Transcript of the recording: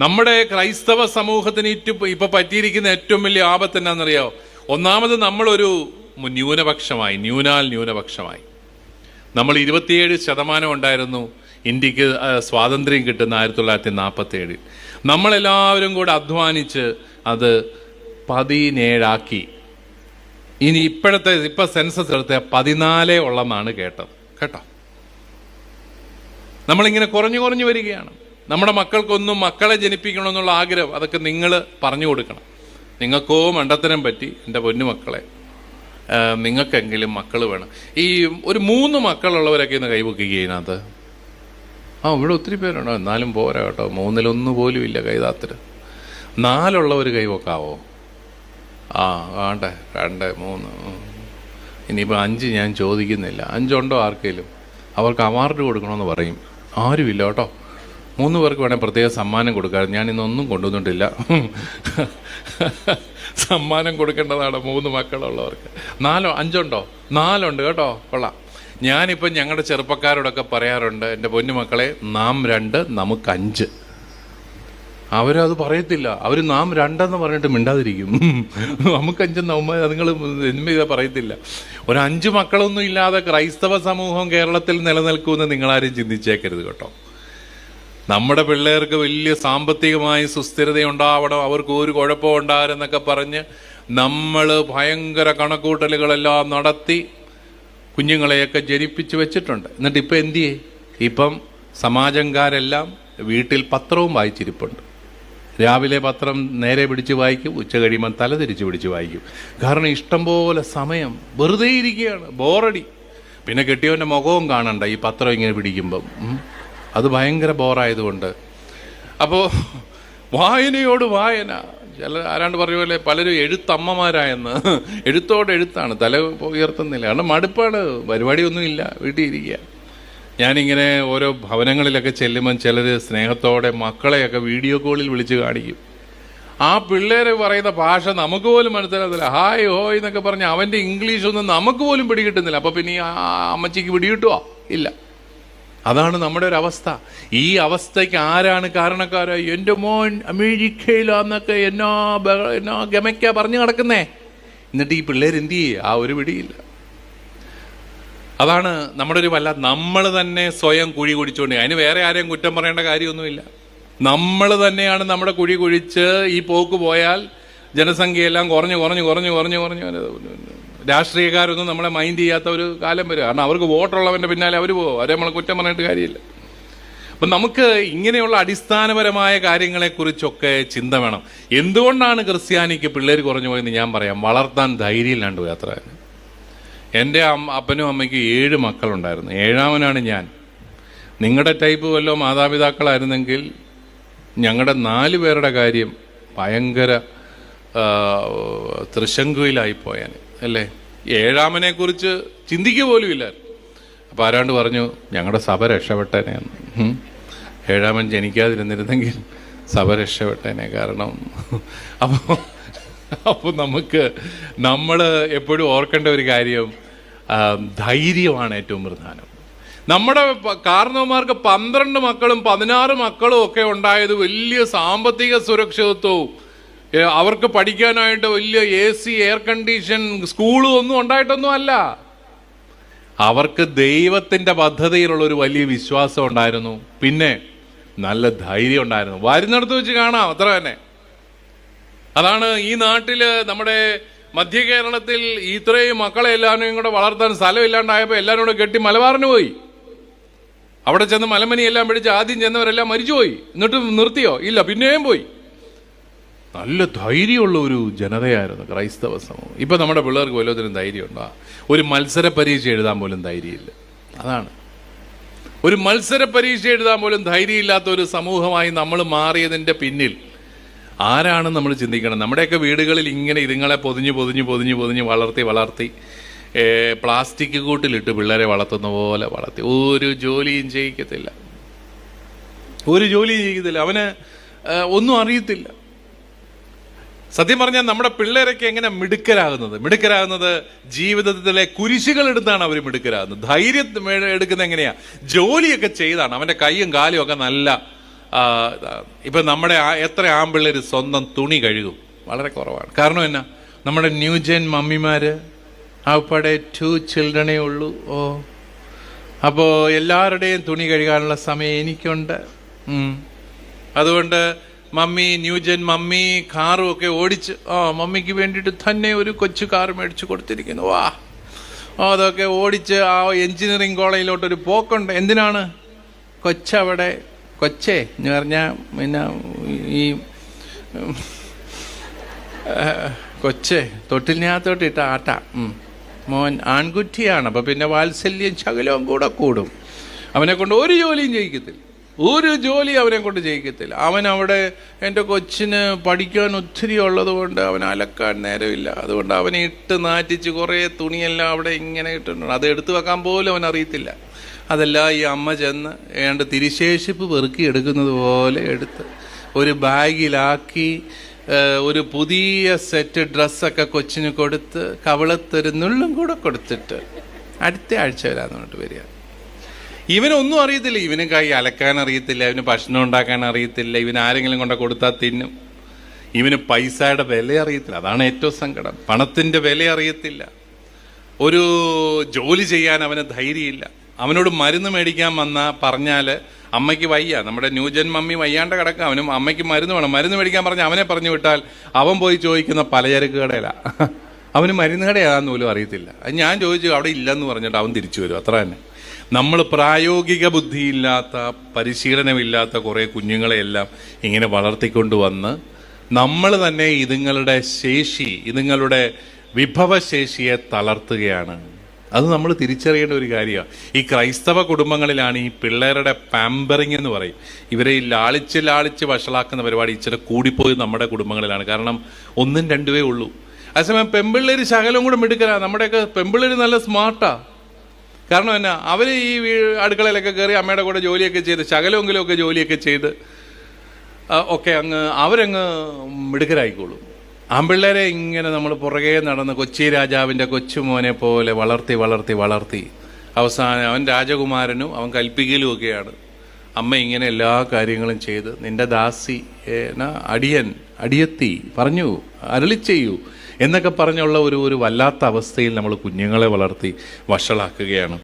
നമ്മുടെ ക്രൈസ്തവ സമൂഹത്തിന് ഇപ്പൊ പറ്റിയിരിക്കുന്ന ഏറ്റവും വലിയ ആപത്ത് എന്താണെന്നറിയോ? ഒന്നാമത് നമ്മളൊരു ന്യൂനപക്ഷമായി ന്യൂനാൽ ന്യൂനപക്ഷമായി. നമ്മൾ ഇരുപത്തിയേഴ് ശതമാനം ഉണ്ടായിരുന്നു ഇന്ത്യയ്ക്ക് സ്വാതന്ത്ര്യം കിട്ടുന്ന ആയിരത്തി തൊള്ളായിരത്തി നാൽപ്പത്തി ഏഴിൽ നമ്മളെല്ലാവരും കൂടെ അധ്വാനിച്ച് അത് പതിനേഴാക്കി. ഇനി ഇപ്പോഴത്തെ ഇപ്പം സെൻസസ് എടുത്ത പതിനാലേ ഉള്ളെന്നാണ് കേട്ടത്. കേട്ടോ? നമ്മളിങ്ങനെ കുറഞ്ഞു കുറഞ്ഞു വരികയാണ്. നമ്മുടെ മക്കൾക്കൊന്നും മക്കളെ ജനിപ്പിക്കണമെന്നുള്ള ആഗ്രഹം അതൊക്കെ നിങ്ങൾ പറഞ്ഞു കൊടുക്കണം. നിങ്ങൾക്കോ മണ്ടത്തരം പറ്റി എന്റെ പൊന്നുമക്കളെ നിങ്ങൾക്കെങ്കിലും മക്കൾ വേണം. ഈ ഒരു മൂന്ന് മക്കളുള്ളവരൊക്കെ ഇന്ന് കൈവക്കുക ഇതിനകത്ത്? ആ ഇവിടെ ഒത്തിരി പേരുണ്ടോ. എന്നാലും പോരാ കേട്ടോ. മൂന്നിലൊന്നു പോലും ഇല്ല കൈതാത്തിന് നാലുള്ളവർ കൈവക്കാവോ? ആ വേണ്ടേ. രണ്ട് മൂന്ന്. ഇനിയിപ്പോൾ അഞ്ച് ഞാൻ ചോദിക്കുന്നില്ല. അഞ്ചുണ്ടോ ആർക്കെങ്കിലും? അവർക്ക് അവാർഡ് കൊടുക്കണമെന്ന് പറയും. ആരുമില്ല കേട്ടോ. മൂന്ന് പേർക്ക് വേണേൽ പ്രത്യേക സമ്മാനം കൊടുക്കാം ഞാൻ ഇന്നൊന്നും കൊണ്ടുവന്നിട്ടില്ല. സമ്മാനം കൊടുക്കേണ്ടതാണ് മൂന്ന് മക്കളുള്ളവർക്ക്. നാലോ അഞ്ചുണ്ടോ? നാലുണ്ട് കേട്ടോ. കൊള്ളാം. ഞാനിപ്പം ഞങ്ങളുടെ ചെറുപ്പക്കാരോടൊക്കെ പറയാറുണ്ട് എന്റെ പൊന്നു മക്കളെ നാം രണ്ട് നമുക്ക് അഞ്ച്. അവരത് പറയത്തില്ല. അവർ നാം രണ്ടെന്ന് പറഞ്ഞിട്ട് മിണ്ടാതിരിക്കും. നമുക്ക് അഞ്ചെന്ന് നിങ്ങൾ എന്ത് പറയത്തില്ല. ഒരു അഞ്ച് മക്കളൊന്നും ഇല്ലാതെ ക്രൈസ്തവ സമൂഹം കേരളത്തിൽ നിലനിൽക്കുമെന്ന് നിങ്ങളാരും ചിന്തിച്ചേക്കരുത് കേട്ടോ. നമ്മുടെ പിള്ളേർക്ക് വലിയ സാമ്പത്തികമായി സുസ്ഥിരത ഉണ്ടാവണം അവർക്ക് ഒരു കുഴപ്പം ഉണ്ടാരെന്നൊക്കെ പറഞ്ഞ് നമ്മൾ ഭയങ്കര കണക്കൂട്ടലുകളെല്ലാം നടത്തി കുഞ്ഞുങ്ങളെയൊക്കെ ജനിപ്പിച്ച് വെച്ചിട്ടുണ്ട്. എന്നിട്ട് ഇപ്പം എന്തു ചെയ്യേ ഇപ്പം സമാജംകാരെല്ലാം വീട്ടിൽ പത്രവും വായിച്ചിരിപ്പുണ്ട്. രാവിലെ പത്രം നേരെ പിടിച്ച് വായിക്കും ഉച്ച കഴിയുമ്പം തല തിരിച്ച് പിടിച്ച് വായിക്കും. കാരണം ഇഷ്ടംപോലെ സമയം വെറുതെ ഇരിക്കുകയാണ് ബോറടി. പിന്നെ കെട്ടിയവന്റെ മുഖവും കാണണ്ട ഈ പത്രം ഇങ്ങനെ പിടിക്കുമ്പം. അത് ഭയങ്കര ബോറായതുകൊണ്ട്. അപ്പോൾ വായനയോട് വായന. ചില ആരാണ്ട് പറഞ്ഞ പോലെ പലരും എഴുത്തമ്മമാരായെന്ന്. എഴുത്തോട് എഴുത്താണ്. തല ഉയർത്തുന്നില്ല. കാരണം മടുപ്പാണ്. പരിപാടിയൊന്നുമില്ല വീട്ടിൽ ഇരിക്കുക. ഞാനിങ്ങനെ ഓരോ ഭവനങ്ങളിലൊക്കെ ചെല്ലുമ്പം ചിലർ സ്നേഹത്തോടെ മക്കളെയൊക്കെ വീഡിയോ കോളിൽ വിളിച്ച് കാണിക്കും. ആ പിള്ളേരെ പറയുന്ന ഭാഷ നമുക്ക് പോലും മനസ്സിലാകത്തില്ല. ഹായ് ഹോയ് എന്നൊക്കെ പറഞ്ഞ് അവന്റെ ഇംഗ്ലീഷൊന്നും നമുക്ക് പോലും പിടികിട്ടുന്നില്ല. അപ്പോൾ പിന്നെ ആ അമ്മച്ചിക്ക് പിടികിട്ടുമോ ഇല്ല. അതാണ് നമ്മുടെ ഒരു അവസ്ഥ. ഈ അവസ്ഥയ്ക്ക് ആരാണ് കാരണക്കാരോ എന്റെ മോൻ അമേരിക്കയിലാന്നൊക്കെ എന്നോ എന്നോ ഗമയ്ക്ക പറഞ്ഞു കിടക്കുന്നേ എന്നിട്ട് ഈ പിള്ളേർ എന്ത് ചെയ്യും? ആ ഒരു പിടിയില്ല. അതാണ് നമ്മുടെ ഒരു വല്ല നമ്മൾ തന്നെ സ്വയം കുഴി കുഴിച്ചുകൊണ്ട് അതിന് വേറെ ആരെയും കുറ്റം പറയേണ്ട കാര്യമൊന്നുമില്ല. നമ്മൾ തന്നെയാണ് നമ്മുടെ കുഴി കുഴിച്ച് ഈ പോക്ക് പോയാൽ ജനസംഖ്യയെല്ലാം കുറഞ്ഞു കുറഞ്ഞു കുറഞ്ഞു കുറഞ്ഞു കുറഞ്ഞു. രാഷ്ട്രീയക്കാരൊന്നും നമ്മളെ മൈൻഡ് ചെയ്യാത്ത ഒരു കാലം വരും കാരണം അവർക്ക് വോട്ടുള്ളവന്റെ പിന്നാലെ അവർ പോകും. അവരെ നമ്മളെ കുറ്റം പറഞ്ഞിട്ട് കാര്യമില്ല. അപ്പം നമുക്ക് ഇങ്ങനെയുള്ള അടിസ്ഥാനപരമായ കാര്യങ്ങളെക്കുറിച്ചൊക്കെ ചിന്ത വേണം. എന്തുകൊണ്ടാണ് ക്രിസ്ത്യാനിക്ക് പിള്ളേർ കുറഞ്ഞു പോയെന്ന് ഞാൻ പറയാം. വളർത്താൻ ധൈര്യമില്ലാണ്ട് പോയി അത്ര എന്റെ അപ്പനും അമ്മയ്ക്കും ഏഴ് മക്കളുണ്ടായിരുന്നു. ഏഴാമനാണ് ഞാൻ. നിങ്ങളുടെ ടൈപ്പ് വല്ലോ മാതാപിതാക്കളായിരുന്നെങ്കിൽ ഞങ്ങളുടെ നാല് പേരുടെ കാര്യം ഭയങ്കര ആ, തൃശങ്കുയിലായി അല്ലേ? ഏഴാമനെ കുറിച്ച് ചിന്തിക്കുക പോലും ഇല്ല. അപ്പോൾ ആരാണ്ട് പറഞ്ഞു ഞങ്ങളുടെ സഭ രക്ഷപ്പെട്ടേനെ എന്ന്. ഏഴാമൻ ജനിക്കാതിരുന്നിരുന്നെങ്കിൽ സഭ രക്ഷപ്പെട്ടേനെ കാരണം. അപ്പോൾ അപ്പോൾ നമുക്ക് നമ്മൾ എപ്പോഴും ഓർക്കേണ്ട ഒരു കാര്യം ധൈര്യമാണ് ഏറ്റവും പ്രധാനം. നമ്മുടെ കാർണവന്മാർക്ക് പന്ത്രണ്ട് മക്കളും പതിനാറ് മക്കളും ഒക്കെ ഉണ്ടായത് വലിയ സാമ്പത്തിക സുരക്ഷിതത്വവും അവർക്ക് പഠിക്കാനായിട്ട് വലിയ എ സി എയർ കണ്ടീഷൻ സ്കൂളും ഒന്നും ഉണ്ടായിട്ടൊന്നും അല്ല. അവർക്ക് ദൈവത്തിന്റെ പദ്ധതിയിലുള്ള ഒരു വലിയ വിശ്വാസം ഉണ്ടായിരുന്നു. പിന്നെ നല്ല ധൈര്യം ഉണ്ടായിരുന്നു. വരുന്നിടത്ത് വെച്ച് കാണാം അത്ര തന്നെ. അതാണ് ഈ നാട്ടിൽ നമ്മുടെ മധ്യ കേരളത്തിൽ ഇത്രയും മക്കളെ എല്ലാവരും കൂടെ വളർത്താൻ സ്ഥലമില്ലാണ്ടായപ്പോൾ എല്ലാവരും കൂടെ കെട്ടി മലബാറിന് പോയി. അവിടെ ചെന്ന് മലമനി എല്ലാം പിടിച്ച് ആദ്യം ചെന്നവരെല്ലാം മരിച്ചുപോയി. എന്നിട്ട് നിർത്തിയോ? ഇല്ല പിന്നെയും പോയി. നല്ല ധൈര്യമുള്ള ഒരു ജനതയായിരുന്നു ക്രൈസ്തവ സമൂഹം. ഇപ്പം നമ്മുടെ പിള്ളേർക്ക് വല്ലതിനും ധൈര്യമുണ്ടോ? ഒരു മത്സര പരീക്ഷ എഴുതാൻ പോലും ധൈര്യമില്ല. അതാണ്. ഒരു മത്സര പരീക്ഷ എഴുതാൻ പോലും ധൈര്യമില്ലാത്ത ഒരു സമൂഹമായി നമ്മൾ മാറിയതിന്റെ പിന്നിൽ ആരാണ് നമ്മൾ ചിന്തിക്കണം? നമ്മുടെയൊക്കെ വീടുകളിൽ ഇങ്ങനെ ഇതുങ്ങളെ പൊതിഞ്ഞ് പൊതിഞ്ഞ് പൊതിഞ്ഞ് പൊതിഞ്ഞ് വളർത്തി വളർത്തി പ്ലാസ്റ്റിക് കൂട്ടിലിട്ട് പിള്ളേരെ വളർത്തുന്ന പോലെ വളർത്തി. ഒരു ജോലിയും ചെയ്യിക്കത്തില്ല. ഒരു ജോലിയും ചെയ്യത്തില്ല അവന് ഒന്നും അറിയത്തില്ല. സത്യം പറഞ്ഞാൽ നമ്മുടെ പിള്ളേരൊക്കെ എങ്ങനെ മിടുക്കരാകുന്നത്? മിടുക്കരാകുന്നത് ജീവിതത്തിലെ കുരിശുകൾ എടുത്താണ് അവർ മിടുക്കരാകുന്നത്. ധൈര്യം എടുക്കുന്ന എടുക്കുന്നത് എങ്ങനെയാ? ജോലിയൊക്കെ ചെയ്താണ്. അവന്റെ കൈയും കാലും ഒക്കെ നല്ല ഇപ്പൊ നമ്മുടെ എത്ര ആമ്പിള്ളേര് സ്വന്തം തുണി കഴുകും? വളരെ കുറവാണ്. കാരണം എന്നാ? നമ്മുടെ ന്യൂജൻ മമ്മിമാര് അവിടെ ടു ചിൽഡ്രനേ ഉള്ളൂ. ഓ. അപ്പോൾ എല്ലാവരുടെയും തുണി കഴുകാനുള്ള സമയം എനിക്കുണ്ട്. അതുകൊണ്ട് മമ്മി ന്യൂജൻ മമ്മി കാറും ഒക്കെ ഓടിച്ച് ആ മമ്മിക്ക് വേണ്ടിയിട്ട് തന്നെ ഒരു കൊച്ചു കാർ മേടിച്ചു കൊടുത്തിരിക്കുന്നു. വാ. അതൊക്കെ ഓടിച്ച് ആ എഞ്ചിനീയറിംഗ് കോളേജിലോട്ട് ഒരു പോക്കുണ്ട്. എന്തിനാണ്? കൊച്ചവിടെ കൊച്ചേ എന്ന് പറഞ്ഞാൽ പിന്നെ ഈ കൊച്ചേ തൊട്ടിലിനകത്തോട്ട് ഇട്ട ആട്ട മോൻ ആൺകുട്ടിയാണ്. അപ്പം പിന്നെ വാത്സല്യം ശകലവും കൂടെ കൂടും. അവനെ കൊണ്ട് ഒരു ജോലിയും ചെയ്യിക്കത്തില്ല. ഒരു ജോലി അവനെ കൊണ്ട് ചെയ്യിക്കത്തില്ല അവൻ അവിടെ എന്റെ കൊച്ചിന് പഠിക്കാൻ ഒത്തിരി ഉള്ളത് കൊണ്ട് അവൻ അലക്കാൻ നേരമില്ല. അതുകൊണ്ട് അവനെ ഇട്ട് നാറ്റിച്ച് കുറേ തുണിയെല്ലാം അവിടെ ഇങ്ങനെ ഇട്ടിട്ടുണ്ട്. അത് എടുത്തു വെക്കാൻ പോലും അവൻ അറിയത്തില്ല. അതെല്ലാം ഈ അമ്മ ചെന്ന് ഏണ്ട് തിരിശേഷിപ്പ് പെറുക്കി എടുക്കുന്നത് പോലെ എടുത്ത് ഒരു ബാഗിലാക്കി ഒരു പുതിയ സെറ്റ് ഡ്രസ്സൊക്കെ കൊച്ചിന് കൊടുത്ത് കവളത്തൊരു നുള്ളും കൂടെ കൊടുത്തിട്ട് അടുത്ത ആഴ്ച വരാന്ന് പറഞ്ഞിട്ട് വരിക. ഇവനൊന്നും അറിയത്തില്ല. ഇവന് കൈ അലക്കാൻ അറിയത്തില്ല. ഇവന് ഭക്ഷണം ഉണ്ടാക്കാൻ അറിയത്തില്ല. ഇവന് ആരെങ്കിലും കൊണ്ട് കൊടുത്താൽ തിന്നും. ഇവന് പൈസയുടെ വില അറിയത്തില്ല. അതാണ് ഏറ്റവും സങ്കടം. പണത്തിന്റെ വില അറിയത്തില്ല. ഒരു ജോലി ചെയ്യാൻ അവന് ധൈര്യമില്ല. അവനോട് മരുന്ന് മേടിക്കാൻ വന്നാൽ പറഞ്ഞാൽ അമ്മയ്ക്ക് വയ്യ. നമ്മുടെ ന്യൂജൻ മമ്മി വയ്യാണ്ട് കിടക്കാം. അവനും അമ്മയ്ക്ക് മരുന്ന് വേണം. മരുന്ന് മേടിക്കാൻ പറഞ്ഞാൽ അവനെ പറഞ്ഞു വിട്ടാൽ അവൻ പോയി ചോദിക്കുന്ന പലചരക്ക് കടയില. അവന് മരുന്ന് കടയാന്ന് പോലും അറിയത്തില്ല. ഞാൻ ചോദിച്ചു. അവിടെ ഇല്ലെന്ന് പറഞ്ഞിട്ട് അവൻ തിരിച്ചു വരും. അത്ര തന്നെ. നമ്മൾ പ്രായോഗിക ബുദ്ധിയില്ലാത്ത പരിശീലനമില്ലാത്ത കുറേ കുഞ്ഞുങ്ങളെയെല്ലാം ഇങ്ങനെ വളർത്തിക്കൊണ്ട് വന്ന് നമ്മൾ തന്നെ ഇതുങ്ങളുടെ ശേഷി ഇതുങ്ങളുടെ വിഭവശേഷിയെ തളർത്തുകയാണ്. അത് നമ്മൾ തിരിച്ചറിയേണ്ട ഒരു കാര്യമാണ്. ഈ ക്രൈസ്തവ കുടുംബങ്ങളിലാണ് ഈ പിള്ളേരുടെ പാമ്പറിങ് എന്ന് പറയും. ഇവരെ ഈ ലാളിച്ച് ലാളിച്ച് വഷളാക്കുന്ന പരിപാടി ഇച്ചിരി കൂടിപ്പോയി നമ്മുടെ കുടുംബങ്ങളിലാണ്. കാരണം ഒന്നും രണ്ടുവേ ഉള്ളൂ അതേസമയം പെമ്പിള്ളേർ ശകലം കൂടെ മിടുക്കലാണ് നമ്മുടെയൊക്കെ പെമ്പിള്ളേർ നല്ല സ്മാർട്ടാ. കാരണം എന്നാ അവർ ഈ അടുക്കളയിലൊക്കെ കയറി അമ്മയുടെ കൂടെ ജോലിയൊക്കെ ചെയ്ത് ശകലമെങ്കിലും ഒക്കെ ജോലിയൊക്കെ ചെയ്ത് ഒക്കെ അങ്ങ് അവരങ്ങ് മിടുക്കരായിക്കോളും. ആമ്പിള്ളേരെ ഇങ്ങനെ നമ്മൾ പുറകെ നടന്ന് കൊച്ചി രാജാവിന്റെ കൊച്ചുമോനെ പോലെ വളർത്തി വളർത്തി വളർത്തി അവസാനം അവൻ രാജകുമാരനും അവൻ കൽപ്പിക്കലും ഒക്കെയാണ്. അമ്മ ഇങ്ങനെ എല്ലാ കാര്യങ്ങളും ചെയ്ത് നിന്റെ ദാസി അടിയൻ അടിയത്തി പറഞ്ഞു അരളി ചെയ്യൂ. എന്നൊക്കെ പറഞ്ഞുള്ള ഒരു ഒരു വല്ലാത്ത അവസ്ഥയിൽ നമ്മൾ കുഞ്ഞുങ്ങളെ വളർത്തി വഷളാക്കുകയാണ്.